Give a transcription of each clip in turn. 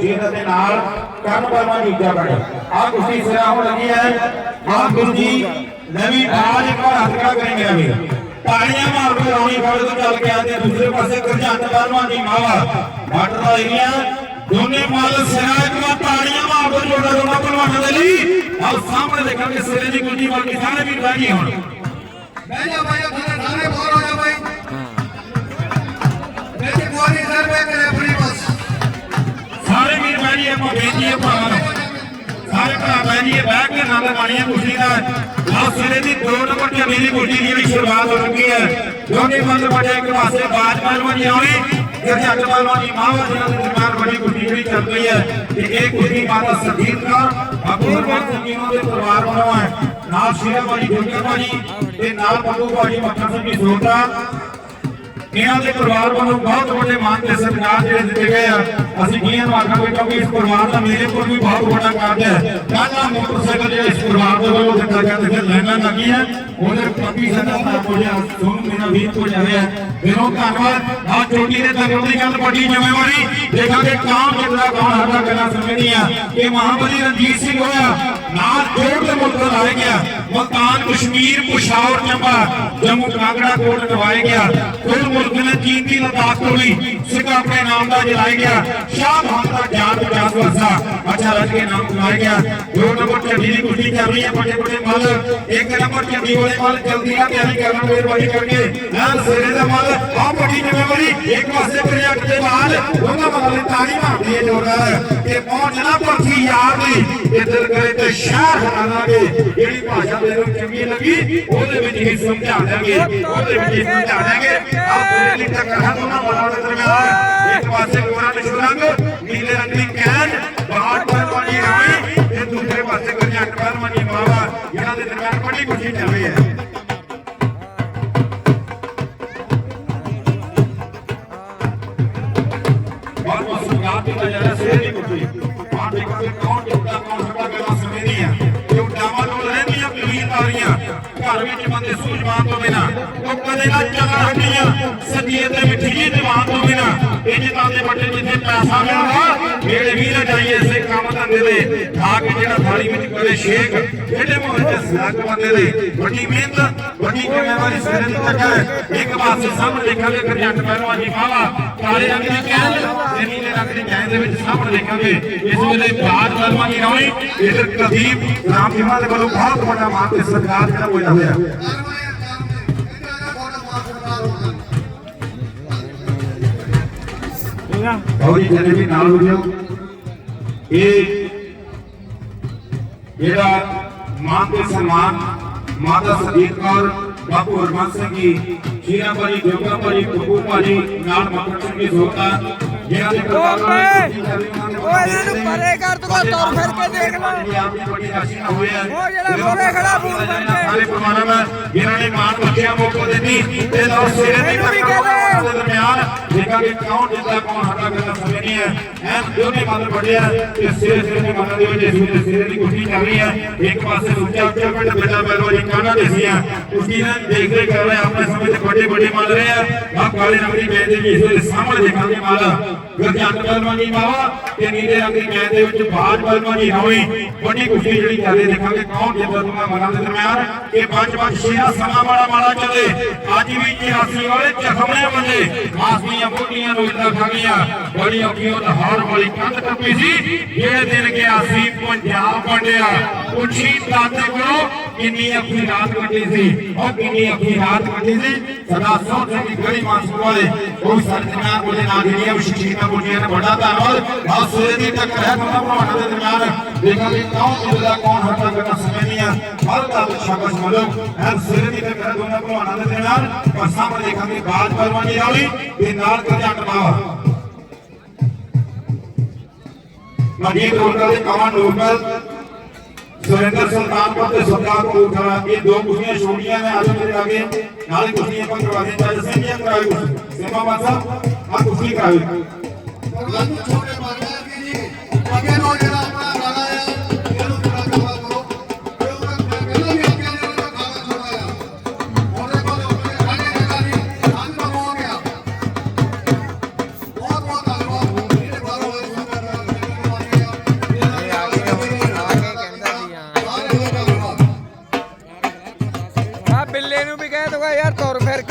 ਜੀਤ ਦੇ ਨਾਲ ਕਰਨ ਵਾਲਾ ਨੀਜਾ ਬਣੇ। ਆ ਕੁਸ਼ਤੀ ਸਿਰਾ ਹੋਣ ਲੱਗੀ ਹੈ। ਆ ਜੀ, ਨਵੀਂ ਆਜ ਇੱਕ ਵਾਰ ਹੱਥ ਖੜਾ ਕरेंगे ਅਭੀ ਤਾੜੀਆਂ ਮਾਰ ਰੌਣੀ ਫੜ ਤੋਂ ਚੱਲ ਕੇ ਆਂਦੇ ਦੂਸਰੇ ਪਾਸੇ ਗੁਰਜੰਟ ਬਾਲਵਾਂ ਦੀ ਮਾਵਾ ਮੱਟ ਦਾ ਏਰੀਆ ਦੋਨੇ ਮੱਲ ਸਿਰਾ ਇੱਕ ਵਾਰ ਤਾੜੀਆਂ ਮਾਰ ਜੋੜਾ ਜੋੜਾ ਪਹਿਲਵਾਨਾਂ ਦੇ ਲਈ। ਆਹ ਸਾਹਮਣੇ ਦੇਖਾਂਗੇ ਸਿਰੇ ਦੀ ਗੁੱਡੀ ਵੱਲ ਕੇ ਸਾਰੇ ਵੀ ਬਹਿ ਹੁਣ। ਬਹਿ ਜਾ ਭਾਈ ਆਪਣੇ ਸਾਰੇ ਬਾਹਰ ਹੋ ਜਾ ਭਾਈ ਬੇਟੀ ਕੋਈ ਸਰ ਮੈਂ ਕਰੇ ਵੀਰ ਬਹਿ ਆਪਾਂ ਬੇਨਤੀ ਹੈ ਨੂੰ। ਸਾਰੇ ਭਰਾ ਬਹਿ ਬਹਿ ਕੇ ਆਨੰਦ ਮਾਣੀਏ ਕੁਸ਼ਤੀ ਦਾ ਆਹ ਸਿਰੇ ਦੀ ਦੋ ਨੰਬਰ ਝੰਡੀ ਕੁਸ਼ਤੀ ਦੀ ਜਿਹੜੀ ਸ਼ੁਰੂਆਤ ਹੋ ਲੱਗੀ ਹੈ। ਦੋਨੇ ਮੱਲ ਵੱਡੇ ਇੱਕ ਪਾਸੇ ਬਾਜ ਪਹਿਲਵਾਨ ਜੀ ਆਉਣੀ ਜਿਹੜੇ ਅੱਗ ਪਹਿਲਵਾਨ ਜੀ ਮਾਵਾ ਜੀ ਦੇ ਦਰਬਾਰ ਵੱਡੀ ਕੁਸ਼ਤੀ ਜਿਹੜੀ ਚੱਲ ਰਹੀ ਹੈ। ਤੇ ਇਹ ਕੁਸ਼ਤੀ ਮਾਤਾ ਸਰਜੀਤ ਕੌਰ, ਬਾਬੂ ਹਰਮਨ ਸਿੰਘ ਦੇ ਪਰਿਵਾਰ ਵੱਲੋਂ ਹੈ। ਨਾਲ ਸ਼ੇਰਾ ਭਾਜੀ ਜੋਗਿਆ ਭਾਜੀ ਤੇ ਨਾਲ ਬੱਬੂ ਭਾਜੀ ਮੱਖਣ ਸਿੰਘ ਜੀ ਇਹਨਾਂ ਦੇ ਪਰਿਵਾਰ ਵੱਲੋਂ ਬਹੁਤ ਵੱਡੇ ਮਾਨ ਤੇ ਸਤਿਕਾਰ ਜਿਹੜੇ ਦਿੱਤੇ ਗਏ ਆ। ਅਸੀਂ ਜੀਆਂ ਨੂੰ ਆਖਾਂਗੇ ਕਿਉਂਕਿ ਇਸ ਪਰਿਵਾਰ ਦਾ ਮੇਰੇ ਕੋਲ ਵੀ ਬਹੁਤ ਵੱਡਾ ਕਾਰਜ ਹੈ। ਕਾਹਦਾ ਮੋਟਰਸਾਈਕਲ ਜਿਹੜਾ ਇਸ ਪਰਿਵਾਰ ਦੇ ਵੱਲੋਂ ਦਿੱਤਾ ਗਿਆ ਤੇ ਲੈਣਾ ਲੱਗੀ ਹੈ। ਉਹਦੇ ਪੱਪੀ ਸਾਡਾ ਸਾਹਿਬ ਹੋ ਸੋਨੂੰ ਮੇਰਾ ਵੀਰ ਕੋ ਜਾਵੇ ਮੇਰੋ ਧੰਨਵਾਦ। ਆ ਚੋਟੀ ਦੇ ਤਗੜ ਦੀ ਗੱਲ ਵੱਡੀ ਜ਼ਿੰਮੇਵਾਰੀ। ਦੇਖਾਂਗੇ ਕੌਣ ਜਿੱਤਦਾ, ਕੌਣ ਹਾਰਦਾ, ਗੱਲਾਂ ਸਮਝਣੀ ਆ। ਇਹ ਮਹਾਬਲੀ ਰਣਜੀਤ ਸਿੰਘ ਹੋਇਆ। ਨਾਲ ਜੋੜ ਦੇ ਮੁਲਕ ਲਾਇਆ ਗਿਆ। ਮਲਤਾਨ ਕਸ਼ਮੀਰ, ਪੁਸ਼ਾਵਰ, ਚੰਬਾ, ਜੰਮੂ ਕਾਂਗੜਾ ਕੋਟ ਨਵਾਇਆ ਗਿਆ। ਕੁੱਲ ਮੁਲਕ ਨੇ ਚੀਨ ਦੀ ਲਦਾਖ ਤੋਂ ਵੀ ਸਿੱਖ ਆਪਣੇ ਨਾਮ ਦਾ ਜਲਾਇਆ ਗਿਆ। ਸ਼ਾਹ ਮੁਹੰਮਦ ਦਾ ਗਿਆਨ ਵਿਕਾਸ ਵਰਸਾ ਅੱਛਾ, ਰੱਜ ਕੇ ਨਾਮ ਕਮਾਇਆ ਗਿਆ। ਦੋ ਨੰਬਰ ਝੰਡੀ ਦੀ ਕੁਸ਼ਤੀ ਚੱਲ ਰਹੀ ਹੈ ਵੱਡੇ ਵੱਡੇ ਮੱਲ। ਇੱਕ ਨੰਬਰ ਝੰਡੀ ਵਾਲੇ ਮੱਲ ਜਲਦੀ ਨਾਲ ਤਿਆਰੀ ਕਰਨਾ ਮਿਹਰਬਾਨੀ ਕਰਕੇ। ਐਨ ਸਿਰੇ ਦਾ ਮੱਲ, ਆਹ ਵੱਡੀ ਜ਼ਿੰਮੇਵਾਰੀ। ਇੱਕ ਪਾਸੇ ਪ੍ਰੋਜੈਕਟ ਦੇ ਬਾਅਦ ਉਹਨਾਂ ਮੱਲ ਦੀ ਤਾੜੀ ਮਾਰਦੀ ਹੈ ਜੋਰਦਾਰ। ਤੇ ਪਹੁੰਚਣਾ ਪਰਥੀ ਯਾਰ ਦੀ। ਇਹ ਦਿਲ ਕਰੇ ਤੇ ਸ਼ਹਿਰ ਹਰਾਵਾਂਗੇ ਜਿਹੜੀ ਭਾਸ਼ਾ ਦੇ ਚੰਗੀ ਲੱਗੀ, ਉਹਦੇ ਵਿੱਚ ਹੀ ਸਮਝਾ ਦਿਆਂਗੇ, ਉਹਦੇ ਵਿੱਚ ਹੀ ਸਮਝਾ ਦਿਆਂਗੇ। ਆਹ ਪੂਰੇ ਦੀ ਟੱਕਰ ਹੈ ਦੋਨਾਂ ਮੱਲਾਂ ਦੇ ਦਰਮਿਆਨ। ਇੱਕ ਪਾਸੇ ਗੋਰਾ ਨਿਸ਼ੂਰੰਗ ਨੀਲੇ ਰੰਗ ਦੀ ਕੈਨ ਬਾਹਰ ਪਰਵਾਨੀ ਰਾਣੀ, ਤੇ ਦੂਸਰੇ ਪਾਸੇ ਗੁਰਜੰਟ ਪਰਵਾਨੀ ਮਾਵਾ ਇਹਨਾਂ ਦੇ ਦਰਮਿਆਨ ਬੜੀ ਖੁਸ਼ੀ ਚੱਲ ਰਹੀ ਹੈ ਬਹੁਤ ਬਹੁਤ ਦੀ ਨਜ਼ਰ ਸੇ ਦੀ ਕੁੱਤੀ ਆਹ ਦੇਖੋ ਕੌਣ ਘਰ ਵਿੱਚ ਬੰਦੇ ਸੂਝਵਾਨ ਤੋਂ ਬਿਨਾ, ਉਹ ਕਦੇ ਨਾ ਚੱਲਣ ਹੱਡੀਆਂ ਸੱਜੀਏ ਤੇ ਮਿੱਠੀਏ ਜਵਾਨ ਤੋਂ ਬਿਨਾ, ਇਹ ਤਾਂ ਦੇ ਵੱਡੇ ਜਿੱਥੇ ਪੈਸਾ ਮਿਲਦਾ ਮੇਰੇ ਵੀਰ ਜਾਈਏ ਇਸੇ ਕੰਮ ਧੰਦੇ ਦੇ ਖਾ ਕੇ ਜਿਹੜਾ ਥਾਲੀ ਵਿੱਚ ਕਰੇ ਸ਼ੇਖ ਜਿਹੜੇ ਚ ਸਲਾਕ ਬੰਦੇ ਦੇ। ਵੱਡੀ ਮਿਹਨਤ ਵੱਡੀ ਜ਼ਿੰਮੇਵਾਰੀ ਸਿਰ ਦੀ ਟੱਕਰ ਇੱਕ ਪਾਸੇ ਸਾਹਮਣੇ ਦੇਖਾਂਗੇ ਗਰਜੰਟ ਪਹਿਲਵਾਨ ਜੀ ਬਾਵਾ ਕਾਲੇ ਰੰਗ ਦੀ ਕਹਿਣ ਤੇ ਨੀਲੇ ਰੰਗ ਦੀ ਕਹਿਣ ਦੇ ਵਿੱਚ ਸਾਹਮਣੇ ਦੇਖਾਂਗੇ। ਇਸ ਵੇਲੇ ਬਾਜ ਪਹਿਲਵਾਨ ਜੀ ਰੌਣੀ। ਇਧਰ ਕੁਲਦੀਪ ਰਾਮ ਜੀ ਦੇ ਵੱਲੋਂ ਬਹੁਤ ਵੱਡਾ ਮਾਨ ਤੇ ਸਤਿਕਾਰ ਜਿਹੜਾ ਹੋਇਆ ਹੋਇਆ। ਆਓ ਜੀ ਜਨੇ ਵੀ ਨਾਲ ਹੋ ਜਾਓ ਇਹ ਜਿਹੜਾ ਮਾਨ ਤੇ ਸਨਮਾਨ ਮਾਤਾ ਸਰਜੀਤ ਕੌਰ ਬਾਪੂ ਹਰਮਨ ਸਿੰਘ ਜੀ ਸ਼ੀਰਾ ਭਾਜੀ ਜੋਗਾ ਭਾਜੀ ਬੱਬੂ ਭਾਜੀ ਨਾਲ ਮੱਖਣ ਸਿੰਘ ਜੀ ਸੋਤਾ। ਜਿਹਨਾਂ ਦੇ ਦੇ ਓਏ ਇਹਨਾਂ ਨੂੰ ਪਰੇ ਕਰ ਤੂੰ ਤੁਰ ਫਿਰ ਕੇ ਦੇਖ ਲੈ। ਜਿਹੜੀ ਆਪ ਦੀ ਬੜੀ ਰਾਸ਼ੀ ਨਾਲ ਹੋਇਆ ਉਹ ਜਿਹੜਾ ਮੋਰੇ ਖੜਾ ਫੋਨ ਕਰਕੇ। ਸਾਰੇ ਪਰਿਵਾਰਾਂ ਨਾਲ ਜਿਨ੍ਹਾਂ ਨੇ ਮਾਨ ਬੱਚਿਆਂ ਮੌਕੋ ਦਿੱਤੀ। ਤੇ ਲਓ ਸਿਰੇ ਦੀ ਟੱਕਰ ਦੇ। ਦੇ ਦਰਮਿਆਨ ਦੇਖਾਂਗੇ ਕੌਣ ਜਿੱਤਦਾ ਕੌਣ ਹਾਰਦਾ ਗੱਲਾਂ ਸਮਝਣੀ ਹੈ ਐਨ ਦੋਨੇ ਮੱਲ ਵੱਡੇ ਆ ਤੇ ਸਿਰੇ ਸਿਰੇ ਦੀ ਮੱਲਾਂ ਦੇ ਵਿੱਚ ਇਸ ਸਿਰੇ ਦੀ ਕੁਸ਼ਤੀ ਚੱਲ ਹੈ ਇੱਕ ਪਾਸੇ ਉੱਚਾ ਉੱਚਾ ਪਿੰਡ ਬੇਟਾ ਬੈਲੋ ਜੀ ਕਾਨਾ ਦੇਸੀਆਂ ਕੁਸ਼ਤੀ ਨਾਲ ਦੇਖਦੇ ਕਰ ਰਹੇ ਆਪਣੇ ਸਮੇਂ ਤੇ ਵੱਡੇ ਵੱਡੇ ਮੱਲ ਰਹੇ ਆ। ਆ ਕਾਲੇ ਰੰਗ ਦੀ ਮੈਚ ਦੇ ਵੀ ਇਸ ਵੇਲੇ ਸਾਹਮਣੇ ਦੇਖਾਂਗੇ ਮੱਲ ਗੁਰਜੰਟ ਬਲਵਾਨ ਜੀ ਮਾਵਾ ਤੇ ਨੀਲੇ ਰੰਗ ਦੀ ਮੈਚ ਦੇ ਵਿੱਚ ਬਾਜ ਬਲਵਾਨ ਜੀ ਹੋਈ ਵੱਡੀ ਕੁਸ਼ਤੀ ਜਿਹੜੀ ਚੱਲ ਦੇਖਾਂਗੇ ਕੌਣ ਜਿੱਤਦਾ ਦੋਨਾਂ ਮੱਲਾਂ ਦੇ ਦਰਮਿਆਨ। ਇਹ ਪੰਜ ਪੰਜ ਛੇੜਾ ਸਮਾਂ ਬੜਾ ਮਾੜਾ ਚੱਲੇ। ਅੱਜ ਵੀ 84 ਵਾਲੇ ਜ਼ਖਮੇ ਬੰਦੇ। ਮਾਸਮੀਆਂ ਬੁੱਢੀਆਂ ਨੂੰ ਇੱਦਾਂ ਖਾਣੀਆਂ ਬੜੀ ਔਖੀ ਉਹ ਲਾਹੌਰ ਵਾਲੀ ਕੰਧ ਟੱਪੀ ਸੀ। ਜਿਹੜੇ ਦਿਨ ਗਿਆ ਸੀ ਪੰਜਾਬ ਵੰਡਿਆ। ਪੁੱਛੀ ਦਾਤੇ ਕੋਲੋਂ ਕਿੰਨੀ ਔਖੀ ਰਾਤ ਕੱਟੀ ਸੀ। ਉਹ ਕਿੰਨੀ ਔਖੀ ਰਾਤ ਕੱਟੀ ਸੀ। ਸਦਾ ਸੋਚ ਦੀ ਗੜੀ ਮਾਸੂ ਵਾਲੇ। ਉਹ ਵੀ ਸਾਡੇ ਦਰਮਿਆਨ ਵਿਸ਼ੇਸ਼ਤਾ ਬੋਲੀਆਂ ਨੇ ਵੱਡਾ ਧੰਨਵਾਦ। ਆਹ ਸਵੇਰੇ ਦੀ ਟੱਕਰ ਹੈ ਦੋਨਾਂ ਭਰਾਵਾਂ ਦੇ ਦਰਮਿਆਨ। ਦੇਖਾਂਗੇ ਕੌਣ ਜਿੱਤਦਾ, ਕੌਣ ਹਟਦਾ ਕਰਨਾ ਸਮਝਦੀਆਂ ਹਰ ਦਾ ਸ਼ਾਬਾਸ਼ ਮਲੋ ਐਨ ਸਵੇਰੇ ਦੀ ਟੱਕਰ ਦੋਨਾਂ ਭਰਾਵਾਂ ਦੇ ਦਰਮਿਆਨ। ਪਰ ਸਾਹਮਣੇ ਦੇਖਾਂਗੇ ਬਾਜ ਪਰਵਾਨੀ ਵਾਲੀ। ਤੇ ਨਾਲ ਕਰਜਾ ਟਮਾਵਾ ਮਜੀਦ ਰੋਲਕਰ ਦੇ ਕਮਾਨ ਨੂਰਮਲ ਸੁਰਿੰਦਰ ਸੁਲਤਾਨਪੁਰ ਤੇ ਸਰਦਾਰ ਕੋਟਾ ਇਹ ਦੋ ਕੁੜੀਆਂ ਛੋਟੀਆਂ ਨੇ ਅੱਜ ਮੇਰੇ ਲਾਗੇ ਨਾਲ ਹੀ ਕੁੜੀਆਂ ਆਪਾਂ ਕਰਵਾ ਦੇ ਚੱਲ ਸਿੰਘ ਜੀ ਕਰਾਈ ਸੇਵਾ ਬਾਸਾ ਆ ਕੁੜੀ ਕਰਾਈ ਭਗਵਾਨ ਨੂੰ ਛੋਟੇ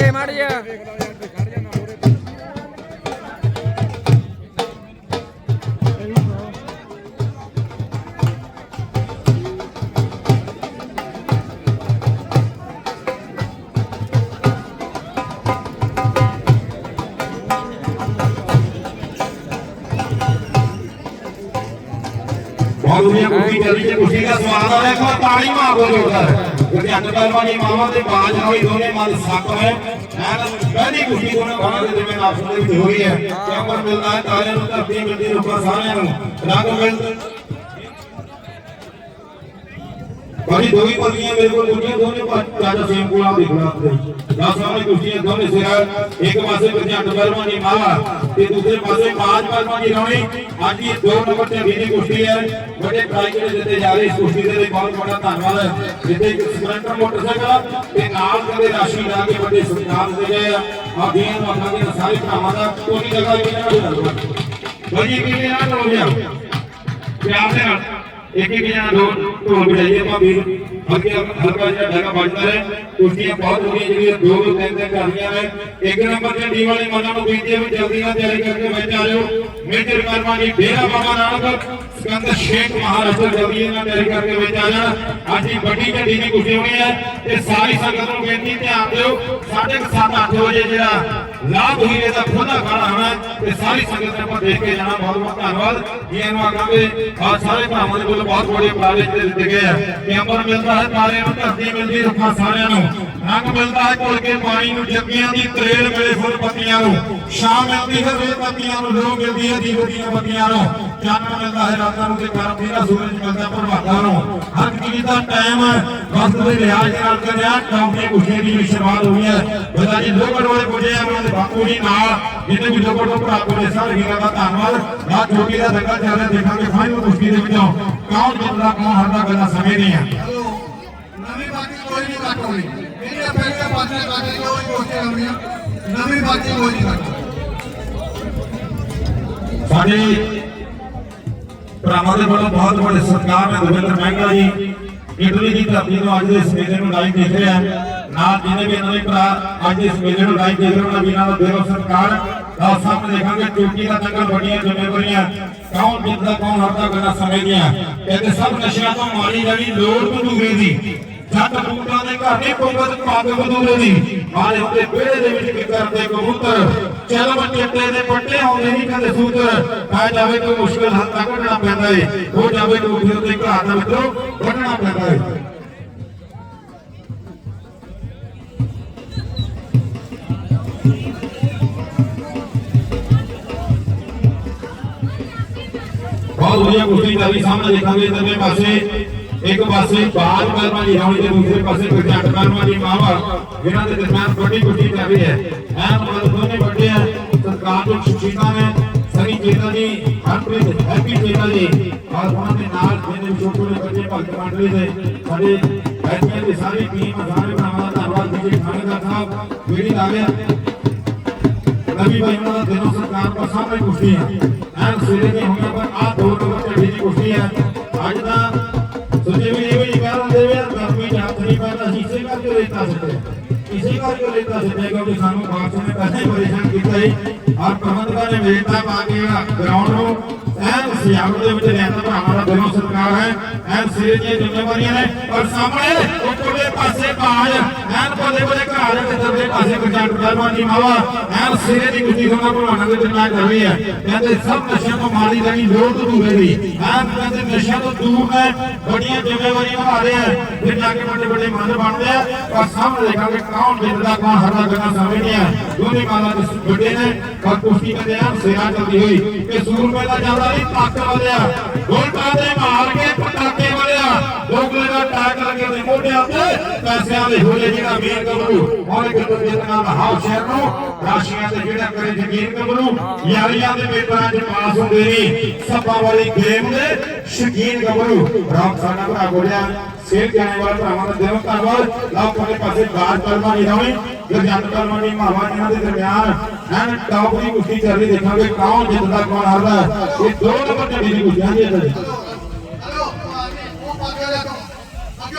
ਅੱਗੇ ਮੜ ਜਾ ਬਹੁਤ ਵਧੀਆ ਕੁਸ਼ਤੀ ਚੱਲੀ ਜੇ ਕੁਸ਼ਤੀ ਦਾ ਸਵਾਦ ਆ ਰਿਹਾ, ਇੱਕ ਵਾਰ ਤਾੜੀ ਮਾਰੋ ਜੋਰਦਾਰ। ਕਿਉਂਕਿ ਅੱਜ ਮਾਵਾਂ ਦੇ ਬਾਜ ਹੋਈ ਦੋਨੇ ਮਨ ਸੱਕ ਹੈ ਐਨ ਪਹਿਲੀ ਕੁਸ਼ਤੀ ਦੋਨੇ ਬਾਹਾਂ ਦੇ ਜਿਵੇਂ ਆਪਸ ਦੇ ਵਿੱਚ ਹੋਈ ਹੈ। ਕਿਉਂਕਿ ਮਿਲਦਾ ਹੈ ਤਾਰਿਆਂ ਨੂੰ, ਧਰਤੀ ਮਿਲਦੀ ਰੁੱਖਾਂ ਸਾਰਿਆਂ ਨੂੰ। ਰੰਗ ਮਿਲ ਬੜੀ ਦੋਈ ਪੱਤੀਆਂ ਮੇਰੇ ਕੋਲ ਦੁਨੀਆ ਦੋਨੇ ਚਾਚਾ ਸੇਮ ਕੋਲਾ ਦੇਖਣਾ ਤੇ ਦਸ ਵਾਲੀ ਕੁਸ਼ਤੀਆਂ ਦੋਨੇ ਸਿਰ, ਇੱਕ ਪਾਸੇ ਪ੍ਰਜੰਟ ਬਰਮਾ ਦੀ ਮਾਵਾ ਤੇ ਦੂਸਰੇ ਪਾਸੇ ਬਾਜ ਬਰਮਾ ਦੀ ਰੌਣੀ। ਅੱਜ ਇਹ ਦੋ ਨੰਬਰ ਤੇ ਵੀ ਦੀ ਕੁਸ਼ਤੀ ਹੈ। ਵੱਡੇ ਪ੍ਰਾਈਜ਼ ਜਿਹੜੇ ਦਿੱਤੇ ਜਾ ਰਹੇ ਇਸ ਕੁਸ਼ਤੀ ਦੇ ਲਈ ਬਹੁਤ ਬੜਾ ਧੰਨਵਾਦ। ਹੈ ਜਿੱਥੇ ਇੱਕ ਸਪਲੈਂਡਰ ਮੋਟਰਸਾਈਕਲ ਤੇ ਨਾਲ ਕਦੇ ਰਾਸ਼ੀ ਲਾ ਕੇ ਵੱਡੇ ਸਤਿਕਾਰ ਦੇ ਗਏ ਆ। ਆ ਦੀਆਂ ਮਾਤਾ ਦੇ ਸਾਰੇ ਭਰਾਵਾਂ ਦਾ ਕੋਈ ਜਗ੍ਹਾ ਵੀ ਨਾ ਮਿਲਦਾ ਬੜੀ ਕਿਵੇਂ ਨਾ ਹੋ ਗਿਆ ਪਿਆਰ ਦੇ ਨਾਲ। ਇੱਕ ਇੱਕ ਜਣਾ ਦੋ ਢੋਲ ਵਜਾਈਏ ਆਪਾਂ ਅੱਗੇ ਹਲਕਾ ਜਿਹਾ ਢਾਗਾ ਵੱਜਦਾ ਹੈ ਕੁਸ਼ਤੀਆਂ ਬਹੁਤ ਹੋਣੀਆਂ ਜਿਹੜੀਆਂ ਦੋ ਦੋ ਤਿੰਨ ਤਿੰਨ ਕਰਦੀਆਂ ਨੇ। ਇੱਕ ਨੰਬਰ ਤੇ ਡੀ ਵਾਲੇ ਮਨਾਂ ਨੂੰ ਬੀਜੇ ਵੀ ਜਲਦੀ ਨਾਲ ਤਿਆਰੀ ਕਰਕੇ ਵਿੱਚ ਜਾਓ ਮੇਜਰ ਕਰਮਾ ਡੇਰਾ ਬਾਬਾ ਨਾਨਕ ਸਿਕੰਦਰ ਸ਼ੇਖ ਮਹਾਰਾਸ਼ਟਰ ਜਲਦੀ ਨਾਲ ਤਿਆਰੀ ਕਰਕੇ ਵਿੱਚ ਆ ਜਾਣ ਅੱਜ ਦੀ ਵੱਡੀ ਝੰਡੀ ਦੀ ਕੁਸ਼ਤੀ ਹੋਣੀ ਹੈ ਤੇ ਸਾਰੀ ਸੰਗਤ ਨੂੰ ਬੇਨਤੀ ਧਿਆਨ ਦਿਓ 7:30 ਵਜੇ ਜਿਹੜਾ ਲਾਭ ਹੀਰੇ ਦਾ ਖੋਦਾ ਖਾਣਾ ਹੋਣਾ ਤੇ ਸਾਰੀ ਸੰਗਤ ਨੇ ਆਪਾਂ ਦੇਖ ਕੇ ਜਾਣਾ। ਬਹੁਤ ਬਹੁਤ ਧੰਨਵਾਦ। ਜੀ ਇਹਨੂੰ ਆਗਾਂਗੇ ਆ ਸਾਰੇ ਭਰਾਵਾਂ ਦੇ ਵੱਲੋਂ ਬਹੁਤ ਬੜੇ ਉਪਰਾਲੇ ਜਿਹੜੇ ਦਿੱਤੇ ਗਏ ਆ। ਕਿ ਅੰਬਰ ਮਿਲਦਾ ਹੈ ਤਾਰਿਆਂ ਨੂੰ ਧਰਤੀ ਮਿਲਦੀ ਰੁੱਖਾਂ ਸਾਰਿਆਂ ਨੂੰ। ਰੰਗ ਮਿਲਦਾ ਹੈ ਘੁਲ ਕੇ ਪਾਣੀ ਨੂੰ, ਜੱਗੀਆਂ ਦੀ ਤਰੇਲ ਮਿਲੇ ਫੁੱਲ ਪੱਤੀਆਂ ਨੂੰ। ਛਾਂ ਮਿਲਦੀ ਹੈ ਵੇ ਪੱਤੀਆਂ ਨੂੰ ਰੋ ਮਿਲਦੀ ਹੈ, ਜੀਵ ਦੀਆਂ ਪੱਤੀਆਂ ਨੂੰ। ਚੰਨ ਮਿਲਦਾ ਹੈ ਰਾਤਾਂ ਨੂੰ ਤੇ ਕਰਮ ਮੇਰਾ ਸੂਰਜ ਮਿਲਦਾ ਪ੍ਰਭਾਤਾਂ ਨੂੰ। ਹਰ ਚੀਜ਼ ਦਾ ਟਾਈਮ ਵਕਤ ਦੇ ਲਿਹਾਜ਼ ਨਾਲ ਕਰਿਆ ਟੌਪੀ ਕੁਸ਼ੇ ਦੀ ਸ਼ੁਰੂਆਤ ਹੋਈ ਹੈ। ਬਤਾ ਜੀ ਲੋਕੜ ਵਾਲੇ ਪੁੱਜੇ ਆ ਉਹਨਾਂ ਦੇ ਬਾਪੂ ਜੀ ਨਾਲ। ਜਿੰਨੇ ਵੀ ਲੋਕੜ ਤੋਂ ਭਰਾ ਕੋਲੇ ਸਾਰੇ ਵੀਰਾਂ ਦਾ ਧੰਨਵਾਦ। ਆ ਚੋਟੀ ਦਾ ਦੰਗਾ ਚੱਲ ਰਿਹਾ ਦੇਖਾਂਗੇ ਫਾਈਨਲ ਕੁਸ਼ਤੀ ਦੇ ਵਿੱਚੋਂ ਕੌਣ ਜਿੱਤਦਾ ਕੌਣ ਹਾਰਦਾ ਗੱਲਾਂ ਸਮੇਂ ਨਹੀਂ ਆ ਚਲੋ ਨਵੀਂ ਬਾਕੀ ਕੋਈ ਨਹੀਂ ਕੱਟ ਹੋਣੀ। ਇਹਨੇ ਪਹਿਲੇ ਪਾਸੇ ਬਾਕੀ ਕੋਈ ਕੋਸ਼ਿਸ਼ ਹੋਣੀਆਂ ਨਵੀਂ ਬਾਕੀ ਕੋਈ ਨਹੀਂ ਕੱਟ ਸਾਡੇ ਭਰਾਵਾਂ ਦੇ ਵੱਲੋਂ ਬਹੁਤ ਵੱਡੇ ਸਤਿਕਾਰ ਨੇ ਦਵਿੰਦਰ ਮਹਿੰਗਾ ਜੀ। ਇਟਲੀ ਦੀ ਧਰਤੀ ਨੂੰ ਅੱਜ ਦੇ ਇਸ ਮੇਲੇ ਨੂੰ ਲਾਈਵ ਦੇਖ ਰਹੇ ਨਾਲ ਜਿਹਨੇ ਵੀ ਇਹਨਾਂ ਦੇ ਭਰਾ ਅੱਜ ਇਸ ਮੇਲੇ ਨੂੰ ਲਾਈਵ ਦੇਖ ਰਹੇ ਉਹਨਾਂ ਵੀਰਾਂ ਦਾ ਦਿਲੋਂ ਸਤਿਕਾਰ। ਆ ਸਾਹਮਣੇ ਦੇਖਾਂਗੇ, ਚੋਟੀ ਦਾ ਦੰਗਲ ਵੱਡੀਆਂ ਜ਼ਿੰਮੇਵਾਰੀਆਂ। ਕੌਣ ਜਿੱਤਦਾ, ਕੌਣ ਹਰਦਾ ਗੱਲਾਂ ਸਮੇਂ ਦੀਆਂ। ਕਹਿੰਦੇ ਸਭ ਨਸ਼ਿਆਂ ਤੋਂ ਮਾਰੀ ਜਾਣੀ ਲੋੜ ਬੰਦੂਰੇ ਦੀ ਜੱਟ ਬੂਟਾਂ ਦੇ ਘਰ ਨਹੀਂ ਪੰਗਤ ਪੱਗ ਬਦੂਰੇ ਦੀ ਮਾਰੇ ਹੁੰਦੇ ਵਿਹੜੇ ਦੇ ਵਿੱਚ ਕੀ ਕਰਦੇ ਕਬੂਤਰ। ਚਲ ਬੱਚੇ ਦੇ ਪੱਟੇ ਆਉਂਦੇ ਨਹੀਂ ਕਦੇ ਸੂਤਰ ਆ ਜਾਵੇ ਕੋਈ ਮੁਸ਼ਕਲ ਹੱਲ ਤੱਕ ਕੱਢਣਾ ਪੈਂਦਾ ਏ। ਹੋ ਜਾਵੇ ਕੋਈ ਫਿਰ ਤੇ ਘਰ ਦਾ ਮਿੱਤਰੋ ਕੱਢਣਾ ਪੈਂਦਾ ਏ। ਬਹੁਤ ਵਧੀਆ ਕੁਸ਼ਤੀ ਚੱਲੀ, ਸਾਹਮਣੇ ਦੇਖਾਂਗੇ ਇਧਰਲੇ ਪਾਸੇ। ਇੱਕ ਪਾਸੇ ਬਾਜ ਕਰਮਾ ਦੀ ਹੌਲੀ ਤੇ ਦੂਸਰੇ ਪਾਸੇ ਪ੍ਰਚੰਡ ਕਰਮਾ ਦੀ ਮਾਵਾ ਇਹਨਾਂ ਦੇ ਦਰਮਿਆਨ ਵੱਡੀ ਕੁਸ਼ਤੀ ਚੱਲ ਰਹੀ ਹੈ। ਐਨ ਮਤਲਬ ਦੋਨੇ ਵੱਡੇ ਆ। ਸਰਕਾਰ ਦੇ ਸ਼ਿਕਸ਼ਿਕਾ ਨੇ, ਸਰੀ ਚੇਤਾ ਜੀ ਹਰਪ੍ਰੀਤ ਹੈਪੀ ਚੇਤਾ ਜੀ ਔਰ ਉਹਨਾਂ ਦੇ ਨਾਲ ਜਿਹਨੇ ਛੋਟੇ ਛੋਟੇ ਬੱਚੇ ਭਗਤ ਮੰਡਲੀ ਦੇ, ਸਾਡੇ ਐਸਪੀ ਦੀ ਸਾਰੀ ਟੀਮ, ਸਾਰੇ ਭਰਾਵਾਂ ਦਾ ਧੰਨਵਾਦ ਜੀ ਥਾਣੇਦਾਰ ਸਾਹਿਬ ਜਿਹੜੀ ਲਾ ਗਿਆ ਨਵੀਂ ਭਾਈ ਉਹਨਾਂ ਦਾ ਦਿਨੋਂ ਸਰਕਾਰ ਦਾ ਸਾਹਮਣੇ ਕੁਸ਼ਤੀ ਹੈ। ਐਨ ਸਵੇਰੇ ਦੀ ਹੋਈਆਂ ਪਰ ਆਹ ਦੋ ਨੰਬਰ ਤੇ ਦੀ ਕੁਸ਼ਤੀ ਹੈ। ਅੱਜ ਦਾ ਸੁਝੇ ਵੀ ਇਹ ਵੀ ਕਹਿ ਰਹੇ ਵੀ ਯਾਰ ਗਰਮੀ ਚ ਹੱਥ ਨਹੀਂ ਪੈਂਦਾ ਅਸੀਂ ਇਸੇ ਕਰਕੇ ਰੇਤਾ ਸਿੱਟੇ ਇਸੇ ਕਰਕੇ ਰੇਤਾ ਸਿੱਟੇ ਕਿਉਂਕਿ ਸਾਨੂੰ ਬਾਦਸ਼ਾਹ ਨੇ ਪਹਿਲਾਂ ਹੀ ਪਰੇਸ਼ਾਨ ਕੀਤਾ ਸੀ ਔਰ ਪ੍ਰਬੰਧਕਾਂ ਨੇ ਨੂੰ ਐਨ ਸਿਆਲ ਦੇ ਵਿੱਚ ਲਿਆਂਦਾ ਭਰਾਵਾਂ ਦਾ ਦਿਨੋਂ ਸਰਕਾਰ ਹੈ ਐਨ ਸਿਰੇ ਦੀਆਂ ਜ਼ਿੰਮੇਵਾਰੀਆਂ ਨੇ ਔਰ ਸਾਹਮਣੇ ਉੱਪਰਲੇ ਪਾਸੇ ਬਾਜ ਐਨ ਪੱਲੇ ਪੱਲੇ ਘਰ ਦੇ ਪਾਸੇ ਪ੍ਰਚੰਡ ਕਰਵਾਂ ਦੀ ਮਾਵਾ। ਐਨ ਸਿਰੇ ਦੀ ਗੁੱਡੀ ਹੋਣਾ ਭਲਵਾਨਾਂ ਦੇ ਦਰਮਿਆਨ ਕਰ ਰਹੀ ਕਹਿੰਦੇ, ਸਭ ਨਸ਼ਿਆਂ ਤੋਂ ਮਾਰੀ ਜਾਣੀ ਲੋੜ ਤੋਂ ਦੂਰ ਰਹੀ ਐਨ ਕਹਿੰਦੇ, ਨਸ਼ਿਆਂ ਤੋਂ ਦੂਰ ਨੇ ਬੜੀਆਂ ਜ਼ਿੰਮੇਵਾਰੀਆਂ ਨਿਭਾ ਰਹੇ ਆ ਫਿਰ ਜਾ ਵੱਡੇ ਵੱਡੇ ਮੰਦਰ ਬਣਦੇ ਆ ਔਰ ਸਾਹਮਣੇ ਦੇਖਾਂਗੇ ਕੌਣ ਜਿੱਤਦਾ ਕੌਣ ਹਾਰਦਾ ਗੱਲਾਂ ਸਮਝਦੇ ਆ ਦੋਨੇ ਮਾਲਾ ਦੇ ਵੱਡੇ ਨੇ ਔਰ ਕੁਸ਼ਤੀ ਕਰਦੇ ਆ ਸਿਰਾ ਚੱਲਦੀ ਹੋਈ। ਕਿ ਸੂਰਮੇ ਦਾ ਜਾਂਦਾ ਨਹੀਂ ਪੱਕ ਵਧਿਆ ਗੋਲਟਾਂ ਦੇ ਮਾਰ ਕੇ ਪਟਾਕੇ ਵਧਿਆ ਦੋਗਲੇ ਦਾ ਟੈਕ ਲੱਗੇ ਦੇ ਮੋਢਿਆਂ ਤੇ ਪੈਸਿਆਂ ਦੇ ਹੋਲੇ ਜਿਹੜਾ ਮੇਰ ਗੱਭਰੂ ਔਰ ਇੱਕ ਦੂਜੇ ਦੇ ਨਾਲ ਹਾਉ ਸ਼ਹਿਰ ਨੂੰ, ਰਾਸ਼ੀਆਂ ਤੇ ਜਿਹੜਾ ਕਰੇ ਜ਼ਮੀਨ ਗੱਭਰੂ ਯਾਰੀਆਂ ਦੇ ਪੇਪਰਾਂ 'ਚ ਪਾਸ ਹੁੰਦੇ ਨਹੀਂ ਸੱਪਾਂ ਵਾਲੀ ਗੇਮ ਦੇ ਸ਼ਕੀਨ ਗੱਭਰੂ ਰਾਮ ਸਾਡਾ ਭਰਾ ਗੋਲਿਆ ਸੇਲ ਜਾਣੇ ਵਾਲਾ ਭਰਾਵਾਂ ਦਾ ਦਿਲੋਂ ਧੰਨਵਾਦ। ਲਾਓ ਕੋਲੇ ਪਾਸੇ ਬਾਜ ਕਰਮਾ ਨਹੀਂ ਰਾਵੇਂ ਗਰਜੰਤ ਕਰਮਾ ਦੀ ਮਾਵਾ ਇਹਨਾਂ ਦੇ ਦਰਮਿਆਨ। ਐਨ ਟੌਪ ਦੀ ਕੁਸ਼ਤੀ ਚੱਲ ਰਹੀ ਦੇਖਾਂਗੇ ਕੌਣ ਜਿੱਤਦਾ, ਕੌਣ ਹਾਰਦਾ। ਇਹ ਦੋ ਨੰਬਰ ਤੇ ਦੀ ਕੁਸ਼ਤੀ ਹੈ ਜੀ